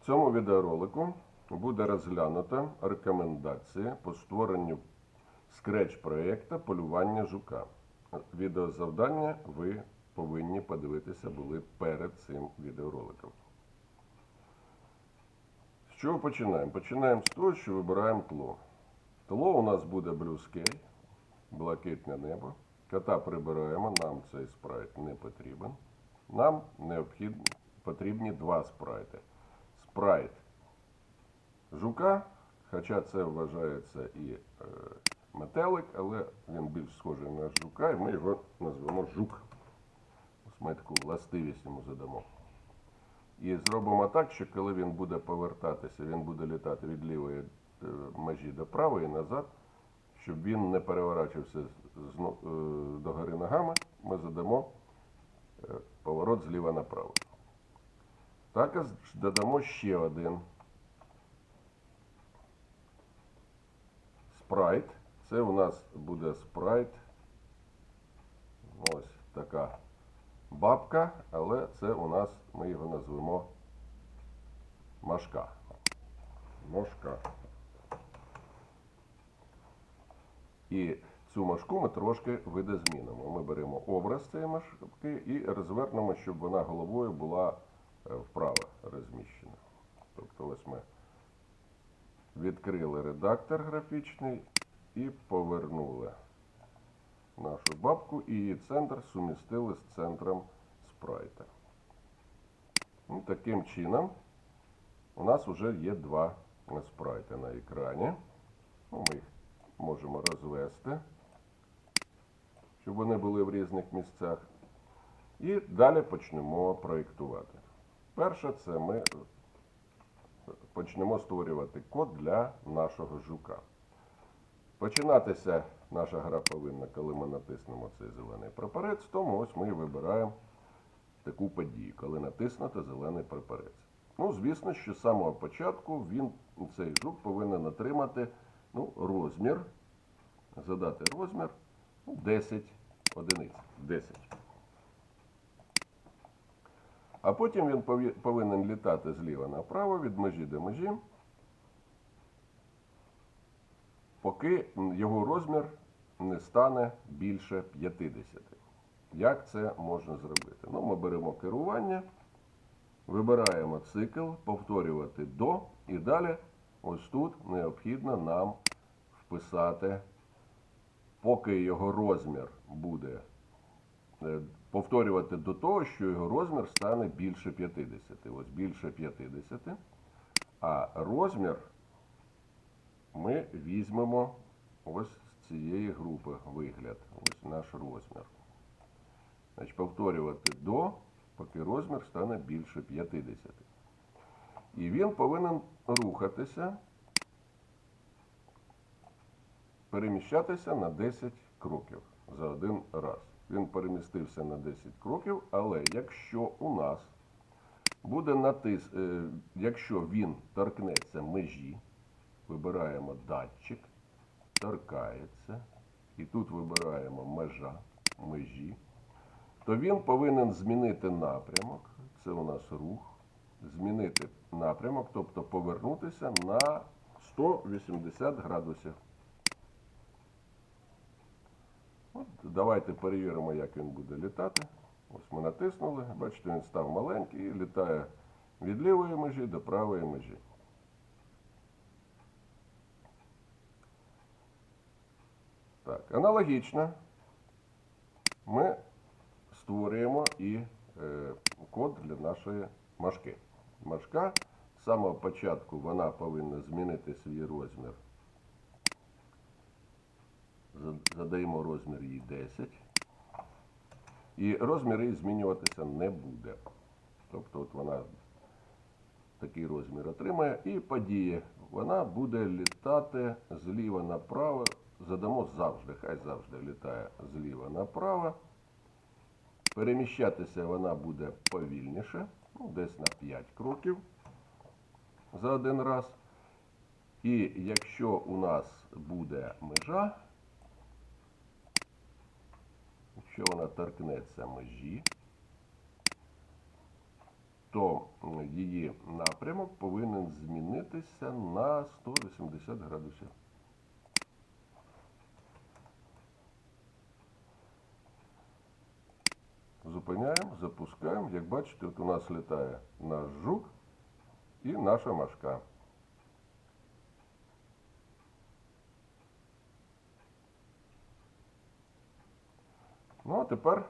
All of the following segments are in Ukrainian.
В цьому відеоролику буде розглянута рекомендація по створенню скреч-проєкта полювання жука. Відеозавдання ви повинні подивитися були перед цим відеороликом. З чого починаємо? Починаємо з того, що вибираємо тло. Тло у нас буде Blue блакитне небо. Кота прибираємо, нам цей спрайт не потрібен. Нам необхідно, потрібні два спрайти. Спрайт жука, хоча це вважається і е, метелик, але він більш схожий на жука, і ми його назвемо жук. Ось ми таку властивість йому задамо. І зробимо так, що коли він буде повертатися, він буде літати від лівої е, межі до правої назад, щоб він не переворачився е, догори ногами, ми задамо поворот зліва направо. Також додамо ще один спрайт. Це у нас буде спрайт. Ось така бабка, але це у нас ми його назвемо Машка. Мошка. І цю машку ми трошки видозмінимо. Ми беремо образ цієї машки і розвернемо, щоб вона головою була вправо розміщена. Тобто ось ми відкрили редактор графічний і повернули нашу бабку і її центр сумістили з центром спрайта. Ну, таким чином у нас вже є два спрайти на екрані. Ну, ми їх можемо розвести, щоб вони були в різних місцях. І далі почнемо проєктувати. Перше, це ми почнемо створювати код для нашого жука. Починатися наша гра повинна, коли ми натиснемо цей зелений прапорець, тому ось ми і вибираємо таку подію, коли натиснути зелений прапорець. Ну, звісно, що з самого початку він, цей жук повинен отримати ну, розмір, задати розмір ну, 10 одиниць. 10. А потім він повинен літати зліва направо від межі до межі, поки його розмір не стане більше 50. Як це можна зробити? Ну, ми беремо керування, вибираємо цикл, повторювати до, і далі ось тут необхідно нам вписати, поки його розмір буде е, повторювати до того, що його розмір стане більше 50. Ось більше 50. А розмір ми візьмемо ось з цієї групи вигляд. Ось наш розмір. Значить, повторювати до, поки розмір стане більше 50. І він повинен рухатися, переміщатися на 10 кроків за один раз. Він перемістився на 10 кроків, але якщо у нас буде натис, е, якщо він торкнеться межі, вибираємо датчик, торкається, і тут вибираємо межа, межі, то він повинен змінити напрямок, це у нас рух, змінити напрямок, тобто повернутися на 180 градусів. От, давайте перевіримо, як він буде літати. Ось ми натиснули, бачите, він став маленький і літає від лівої межі до правої межі. Так, аналогічно ми створюємо і е, код для нашої машки. Машка з самого початку вона повинна змінити свій розмір. За- Задаємо розмір їй 10. І розмір її змінюватися не буде. Тобто от вона такий розмір отримає і подіє. Вона буде літати зліва направо. Задамо завжди, хай завжди літає зліва направо. Переміщатися вона буде повільніше, ну, десь на 5 кроків за один раз. І якщо у нас буде межа, якщо вона торкнеться межі, то її напрямок повинен змінитися на 180 градусів. Зупиняємо, запускаємо. Як бачите, от у нас літає наш жук і наша машка. Ну, а тепер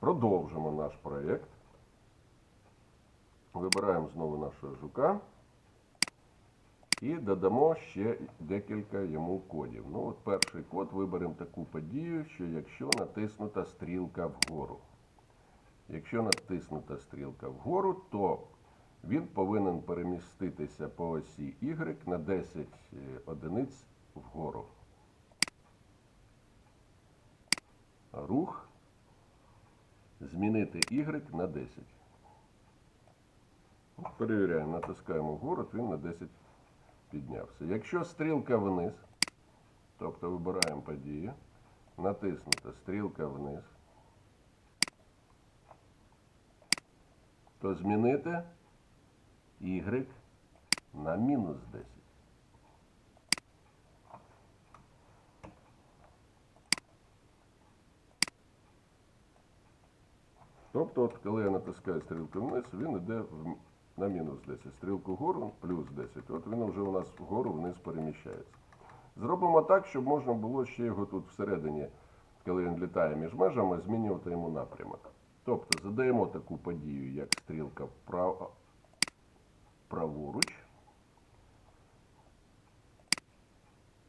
продовжимо наш проєкт. Вибираємо знову нашого жука і додамо ще декілька йому кодів. Ну, от перший код виберемо таку подію, що якщо натиснута стрілка вгору. Якщо натиснута стрілка вгору, то він повинен переміститися по осі Y на 10 е, одиниць вгору. Рух змінити Y на 10. Перевіряємо, натискаємо вгору, він на 10 піднявся. Якщо стрілка вниз, тобто вибираємо подію, натиснута стрілка вниз, то змінити Y на мінус 10. Тобто, от коли я натискаю стрілку вниз, він йде в- на мінус 10. Стрілку вгору плюс 10. От він вже у нас вгору вниз переміщається. Зробимо так, щоб можна було ще його тут всередині, коли він літає між межами, змінювати йому напрямок. Тобто задаємо таку подію, як стрілка вправо, праворуч.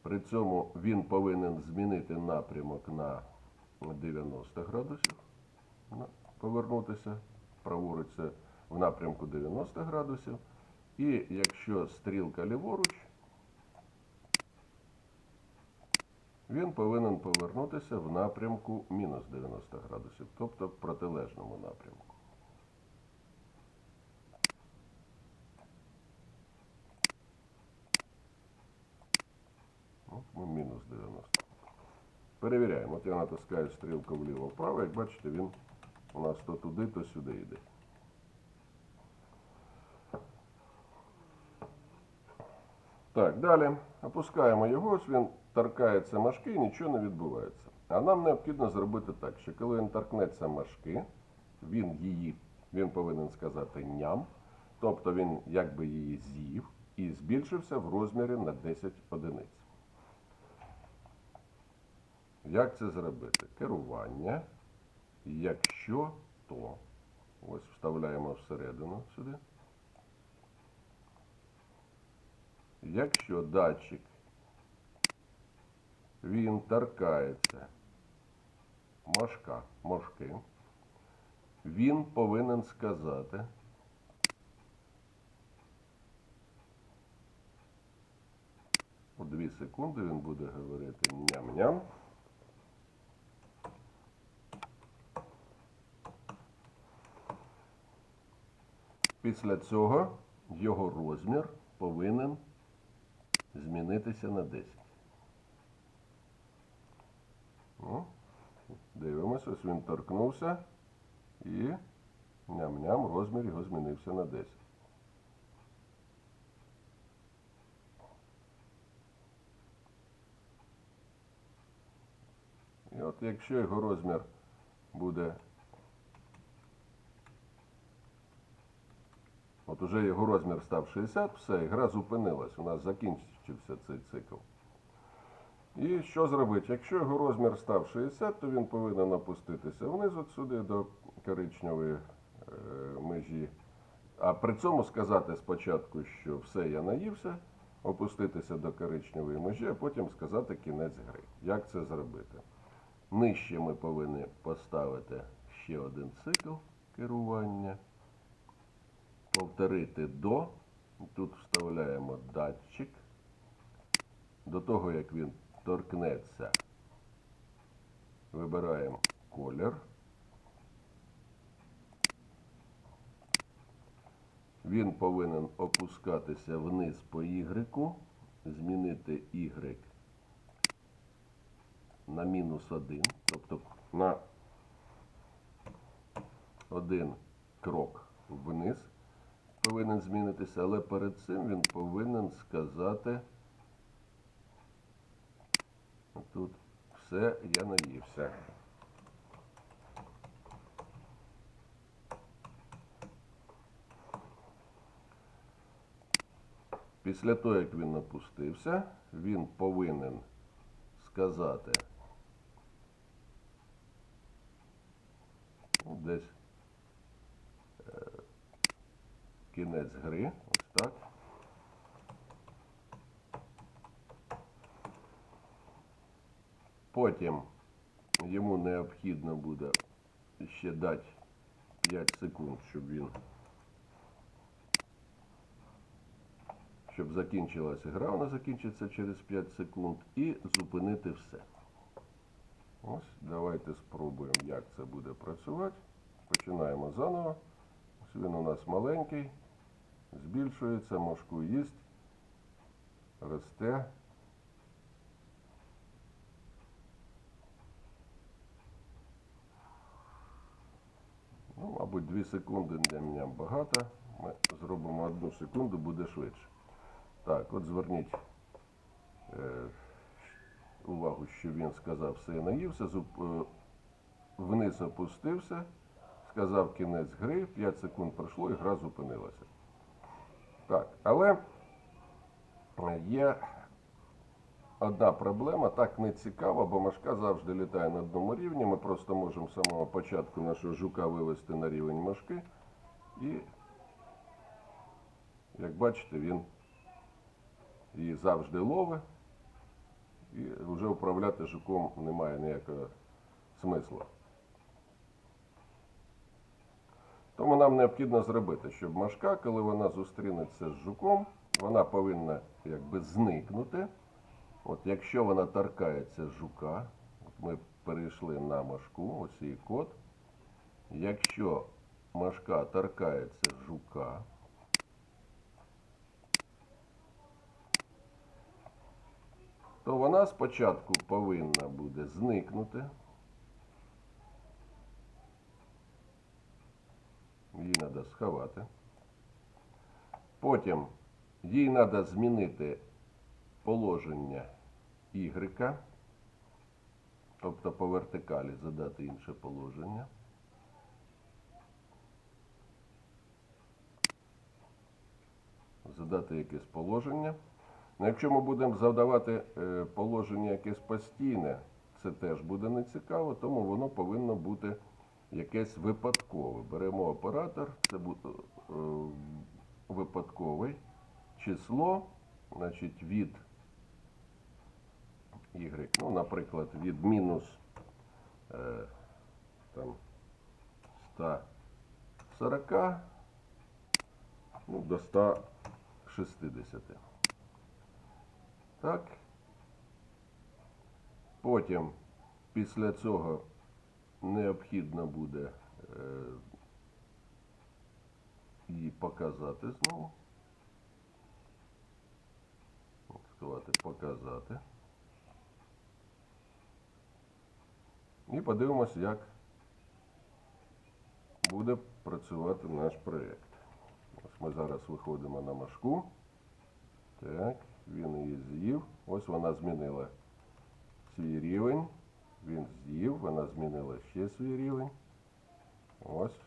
При цьому він повинен змінити напрямок на 90 градусів. Повернутися праворуч в напрямку 90 градусів. І якщо стрілка ліворуч, він повинен повернутися в напрямку мінус 90 градусів, тобто в протилежному напрямку. Мінус 90. Перевіряємо. От я натискаю стрілку вліво-вправо. Як бачите, він у нас то туди, то сюди йде. Так, далі опускаємо його, ось він торкається машки і нічого не відбувається. А нам необхідно зробити так, що коли він торкнеться машки, він її, він повинен сказати ням, тобто він якби її з'їв і збільшився в розмірі на 10 одиниць. Як це зробити? Керування. Якщо то. Ось вставляємо всередину сюди. Якщо датчик він торкається мошка, мошки, він повинен сказати у 2 секунди він буде говорити ням-ням. Після цього його розмір повинен змінитися на 10. Ну, дивимося, ось він торкнувся і ням-ням розмір його змінився на 10. І от якщо його розмір буде От уже його розмір став 60, все, гра зупинилась, у нас закінчився цей цикл. І що зробити? Якщо його розмір став 60, то він повинен опуститися вниз от сюди до коричневої е, межі. А при цьому сказати спочатку, що все, я наївся, опуститися до коричневої межі, а потім сказати кінець гри. Як це зробити? Нижче ми повинні поставити ще один цикл керування повторити до. Тут вставляємо датчик. До того, як він торкнеться, вибираємо колір. Він повинен опускатися вниз по Y, змінити Y на мінус 1, тобто на один крок вниз. Повинен змінитися, але перед цим він повинен сказати. Тут все, я наївся. Після того, як він напустився, він повинен сказати ну, десь е, кінець гри, ось так. Потім йому необхідно буде ще дати 5 секунд, щоб він щоб закінчилася гра, вона закінчиться через 5 секунд, і зупинити все. Ось, давайте спробуємо, як це буде працювати. Починаємо заново. Ось він у нас маленький, збільшується, мошку їсть, росте. Ну, мабуть, 2 секунди для мене багато. Ми зробимо одну секунду, буде швидше. Так, от зверніть е, увагу, що він сказав, все я наївся, зуп- е, вниз опустився, сказав кінець гри, 5 секунд пройшло і гра зупинилася. Так, але е, є одна проблема, так не цікаво, бо мошка завжди літає на одному рівні. Ми просто можемо з самого початку нашого жука вивести на рівень мошки. І, як бачите, він її завжди ловить. І вже управляти жуком немає ніякого смисла. Тому нам необхідно зробити, щоб машка, коли вона зустрінеться з жуком, вона повинна якби зникнути. От якщо вона торкається жука, ми перейшли на машку, ось її код. Якщо машка торкається жука, то вона спочатку повинна буде зникнути. Її треба сховати. Потім їй треба змінити положення Y, тобто по вертикалі задати інше положення. Задати якесь положення. Ну, якщо ми будемо задавати е, положення якесь постійне, це теж буде нецікаво, тому воно повинно бути якесь випадкове. Беремо оператор, це буде е, випадковий число, значить від y, ну, наприклад, від мінус е, там, 140 ну, до 160. Так. Потім після цього необхідно буде е, її показати знову. Сказати показати. І подивимося, як буде працювати наш проєкт. Ось ми зараз виходимо на машку. Так, він її з'їв. Ось вона змінила свій рівень. Він з'їв, вона змінила ще свій рівень. Ось.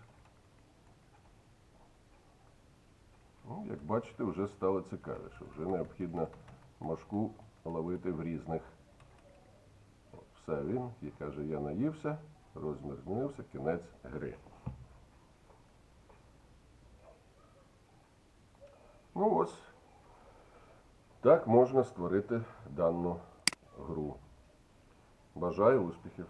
Ну, як бачите, вже стало цікавіше. Вже необхідно машку ловити в різних. Все він і каже, я наївся, розмір змінився, кінець гри. Ну ось. Так можна створити дану гру. Бажаю успіхів!